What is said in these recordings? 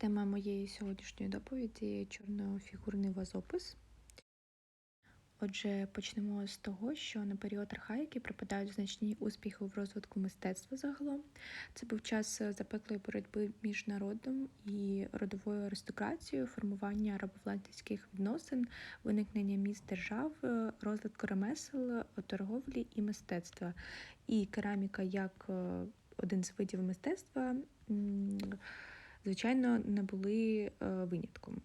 Тема моєї сьогоднішньої доповіді чорнофігурний вазопис. Отже, почнемо з того, що на період архаїки припадають значні успіхи в розвитку мистецтва загалом. Це був час запеклої боротьби між народом і родовою аристократією, формування рабовласницьких відносин, виникнення міст держав, розвитку ремесел, торговлі і мистецтва. І кераміка як е, один з видів мистецтва звичайно, не були е, винятком.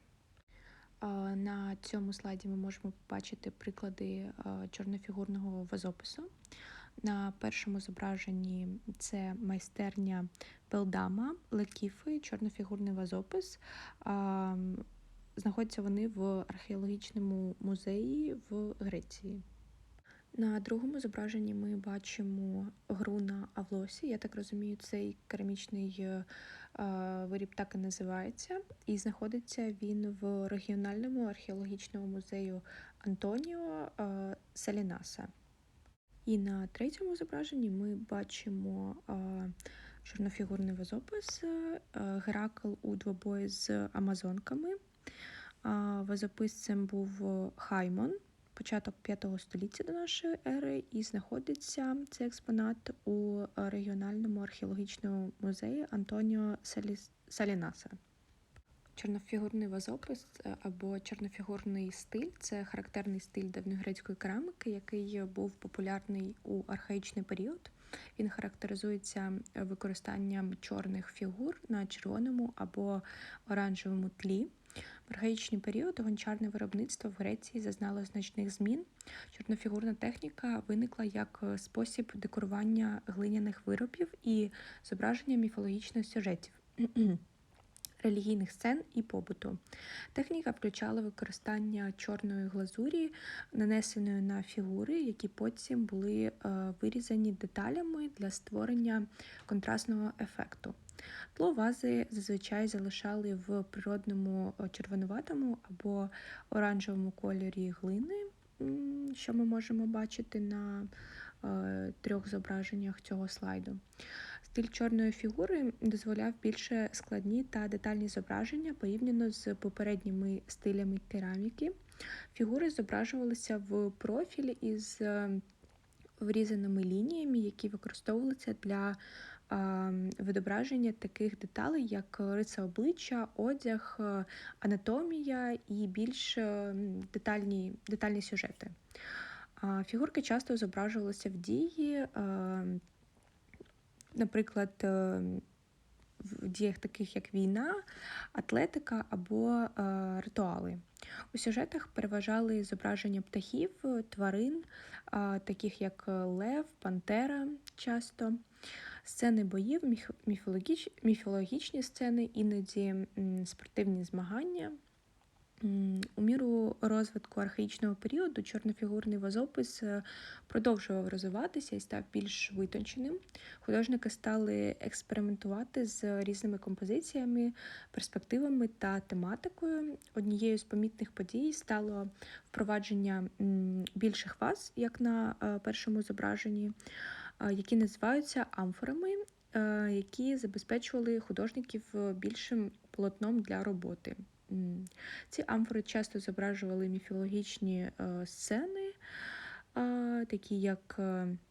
На цьому слайді ми можемо побачити приклади е, чорнофігурного вазопису. На першому зображенні це майстерня Белдама, Лекіфи, чорнофігурний вазопис. Знаходяться вони в археологічному музеї в Греції. На другому зображенні ми бачимо гру на Авлосі. Я так розумію, цей керамічний е, виріб так і називається, і знаходиться він в регіональному археологічному музею Антоніо е, Салінаса. І на третьому зображенні ми бачимо е, чорнофігурний вазопис Геракл у двобої з Амазонками. Вазописцем був Хаймон початок 5 століття до нашої ери, і знаходиться цей експонат у регіональному археологічному музеї Антоніо Салінаса. Чорнофігурний вазопис е, або чорнофігурний стиль це характерний стиль давньогрецької кераміки, який був популярний у архаїчний період. Він характеризується використанням чорних фігур на червоному або оранжевому тлі. В архаїчний період гончарне виробництво в Греції зазнало значних змін. Чорнофігурна техніка виникла як спосіб декорування глиняних виробів і зображення міфологічних сюжетів. Релігійних сцен і побуту. Техніка включала використання чорної глазурі, нанесеної на фігури, які потім були е, вирізані деталями для створення контрастного ефекту. Тло вази зазвичай залишали в природному е, червонуватому або оранжевому кольорі глини, що ми можемо бачити на трьох зображеннях цього слайду. Стиль чорної фігури дозволяв більше складні та детальні зображення порівняно з попередніми стилями кераміки. Фігури зображувалися в профілі із е, врізаними лініями, які використовувалися для відображення таких деталей, як риса обличчя, одяг, е, анатомія і більш е, детальні, детальні сюжети. Фігурки часто зображувалися в дії, е, наприклад, в діях таких як війна, атлетика або ритуали. У сюжетах переважали зображення птахів, тварин, таких як лев, пантера часто сцени боїв, міфологіч... міфологічні сцени, іноді спортивні змагання. У міру розвитку архаїчного періоду чорнофігурний вазопис е, продовжував розвиватися і став більш витонченим. Художники стали експериментувати з різними композиціями, перспективами та тематикою. Однією з помітних подій стало впровадження більших ваз, як на е, першому зображенні які називаються амфорами, які забезпечували художників більшим полотном для роботи. Ці амфори часто зображували міфологічні сцени, такі як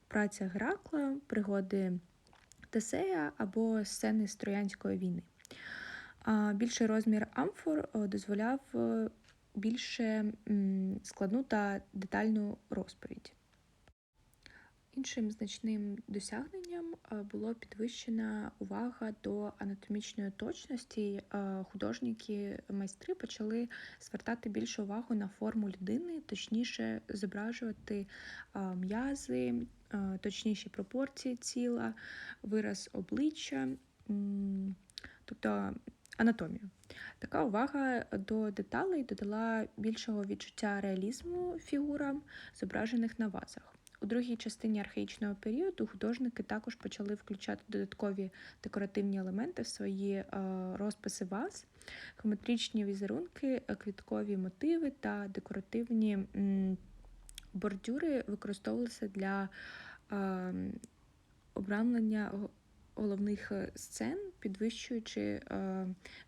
праця Гракла, пригоди Тесея або сцени з Троянської війни. Більший розмір амфор дозволяв більше складну та детальну розповідь. Іншим значним досягненням е, було підвищена увага до анатомічної точності. Е, художники, майстри почали звертати більшу увагу на форму людини, точніше зображувати е, м'язи, точніші пропорції тіла, вираз обличчя, тобто анатомію. Така увага до деталей додала більшого відчуття реалізму фігурам, зображених на вазах. У другій частині архаїчного періоду художники також почали включати додаткові декоративні елементи в свої е, розписи ваз, геометричні візерунки, квіткові мотиви та декоративні бордюри використовувалися для е, обрамлення головних е, сцен, підвищуючи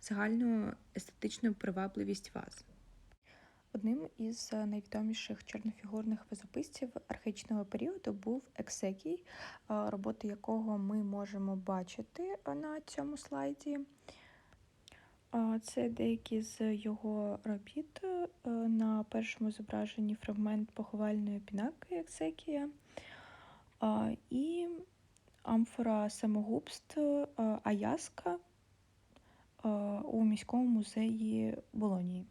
загальну естетичну привабливість ваз. Одним із е, найвідоміших чорнофігурних вазописців архаїчного періоду був Ексекій, е, роботи якого ми можемо бачити е, на цьому слайді. Це деякі з його робіт. На першому зображенні фрагмент поховальної пінаки Ексекія і амфора самогубств Аяска у міському музеї Болонії.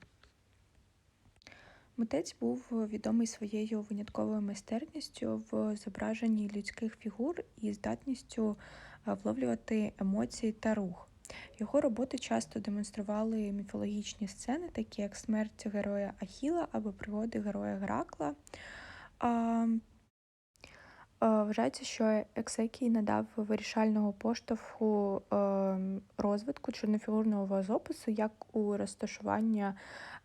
Митець був відомий своєю винятковою майстерністю в зображенні людських фігур і здатністю е, вловлювати емоції та рух. Його роботи часто демонстрували міфологічні сцени, такі як смерть героя Ахіла або пригоди героя Геракла. Е, Вважається, що Ексекій надав вирішального поштовху е, розвитку чорнофігурного вазопису як у розташування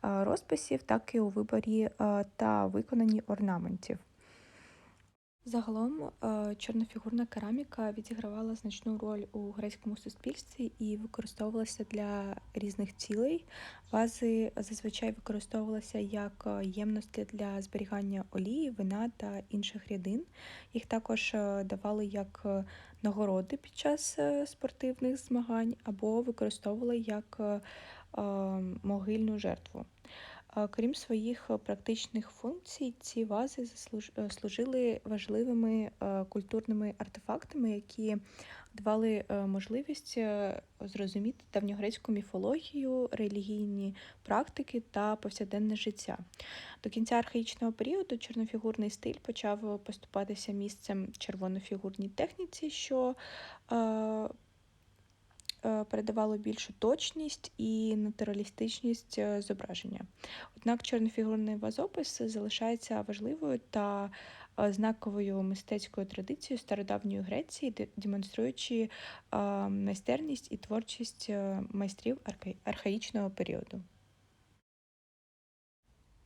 е, розписів, так і у виборі та виконанні орнаментів. Загалом е, чорнофігурна кераміка відігравала значну роль у грецькому суспільстві і використовувалася для різних цілей. Вази зазвичай використовувалися як е, ємності для зберігання олії, вина та інших рідин. Їх також е, давали як нагороди під час спортивних змагань або використовували як могильну жертву. Крім своїх е, практичних функцій, ці вази е, служили важливими е, культурними артефактами, які давали можливість зрозуміти давньогрецьку міфологію, релігійні практики та повсякденне життя. До кінця архаїчного періоду чорнофігурний стиль почав поступатися місцем червонофігурній техніці, що передавало більшу точність і натуралістичність е, зображення. Однак чорнофігурний вазопис залишається важливою та е, знаковою мистецькою традицією стародавньої Греції, демонструючи е, майстерність і творчість е, майстрів архаїчного періоду.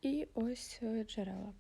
І ось е, джерела.